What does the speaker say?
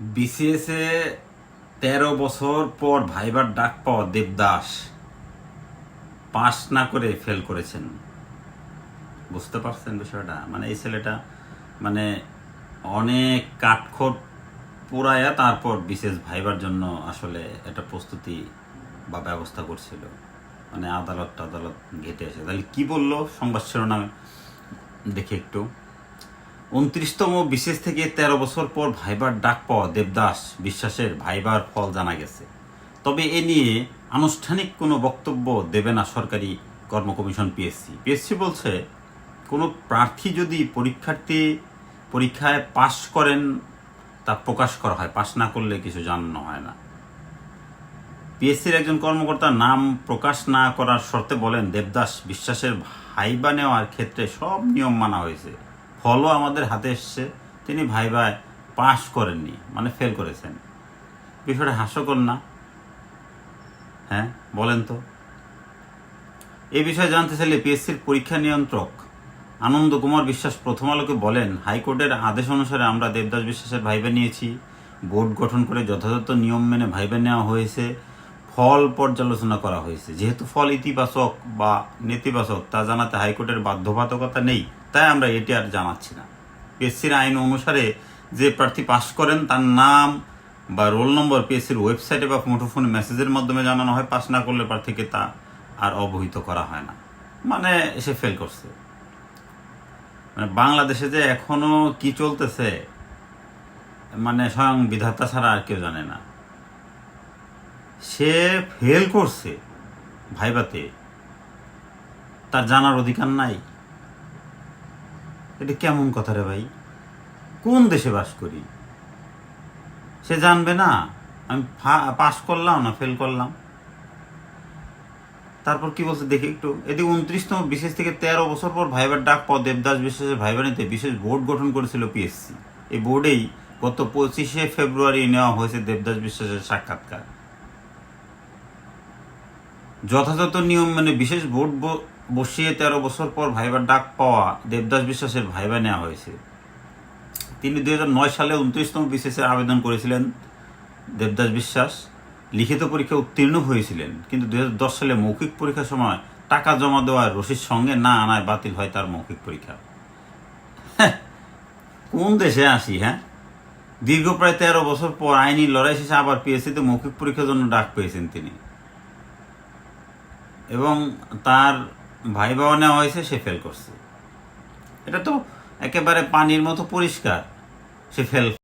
BCS তেরো বছর পর ভাইবার ডাক পাওয়া দেবদাস পাস না করে ফেল করেছেন। বুঝতে পারছেন বিষয়টা? মানে এই ছেলেটা মানে অনেক কাঠখোট পুরায়া তারপর বিশেষ ভাইবার জন্য আসলে একটা প্রস্তুতি বা ব্যবস্থা করছিল। মানে আদালত আদালত ঘেটে এসে। তাহলে কি বলল সংবাদ শিরোনাম দেখে একটু? উনত্রিশতম বিশেষ থেকে তেরো বছর পর ভাইবার ডাক পাওয়া দেবদাস বিশ্বাসের ভাইবার ফল জানা গেছে। তবে এ নিয়ে আনুষ্ঠানিক কোনো বক্তব্য দেবে না সরকারি কর্ম কমিশন পিএসসি। পিএসসি বলছে, কোনো প্রার্থী যদি পরীক্ষার্থী পরীক্ষায় পাশ করেন, তা প্রকাশ করা হয়, পাশ না করলে কিছু জানানো হয় না। পিএসসির একজন কর্মকর্তার নাম প্রকাশ না করার শর্তে বলেন, দেবদাস বিশ্বাসের ভাইবা নেওয়ার ক্ষেত্রে সব নিয়ম মানা হয়েছে। ফলও আমাদের হাতে এসছে। তিনি ভাইবায় পাশ করেননি মানে ফেল করেছেন। বিষয়টা হাস্যকর না? হ্যাঁ বলেন তো। এ বিষয়ে জানতে চাইলে পিএসসির পরীক্ষা নিয়ন্ত্রক আনন্দ কুমার বিশ্বাস প্রথম আলোকে বলেন, হাইকোর্টের আদেশ অনুসারে আমরা দেবদাস বিশ্বাসের ভাইবা নিয়েছি। বোর্ড গঠন করে যথাযথ নিয়ম মেনে ভাইবা নেওয়া হয়েছে। ফল পর্যালোচনা করা হয়েছে। যেহেতু ফল ইতিবাচক বা নেতিবাচক, তা জানাতে হাইকোর্টের বাধ্যবাধকতা নেই, তাই আমরা এটি আর জানাচ্ছি না। পিএসসির আইন অনুসারে যে প্রার্থী পাশ করেন, তার নাম বা রোল নম্বর পিএসসির ওয়েবসাইটে বা মুঠোফোনে মেসেজের মাধ্যমে জানানো হয়, পাশ না করলে প্রার্থীকে তা আর অবহিত করা হয় না। মানে সে ফেল করছে। মানে বাংলাদেশে যে এখনও কি চলতেছে মানে স্বয়ং বিধাতা ছাড়া আর কেউ জানে না। সে ফেল করছে ভাইবাতে, তার জানার অধিকার নাই। এটা কেমন কথা রে ভাই? কোন দেশে বাস করি? সে জানবে না, আমি পাস করলাম না ফেল করলাম। তারপর কি বলছে দেখি একটু। এদিকে উনত্রিশতম, বিশেষ থেকে তেরো বছর পর ভাইবার ডাক পদ দেবদাস বিশ্বাসের ভাইবানিতে বিশেষ বোর্ড গঠন করেছিল পিএসসি এই বোর্ডেই গত পঁচিশে ফেব্রুয়ারি নেওয়া হয়েছে দেবদাস বিশ্বাসের সাক্ষাৎকার। যথাযথ নিয়ম মানে বিশেষ ব- বসিয়ে তেরো বছর পর ভাইবার ডাক পাওয়া দেবদাস বিশ্বাসের ভাইবা নেওয়া হয়েছে। তিনি দুই সালে উনত্রিশতম বিশেষের আবেদন করেছিলেন দেবদাস বিশ্বাস। লিখিত পরীক্ষা উত্তীর্ণ হয়েছিলেন কিন্তু দুই সালে মৌখিক পরীক্ষার সময় টাকা জমা দেওয়ার রসিদ সঙ্গে না আনায় বাতিল হয় তার মৌখিক পরীক্ষা। হ্যাঁ, কোন দেশে আসি হ্যাঁ? দীর্ঘ প্রায় তেরো বছর পর আইনি লড়াই শেষে আবার পিএসসিতে মৌখিক পরীক্ষার জন্য ডাক পেয়েছেন তিনি। এবং তার ভাই বাবা নেওয়া হয়েছে, সে ফেল করছে। এটা তো একেবারে পানির মতো পরিষ্কার, সে ফেল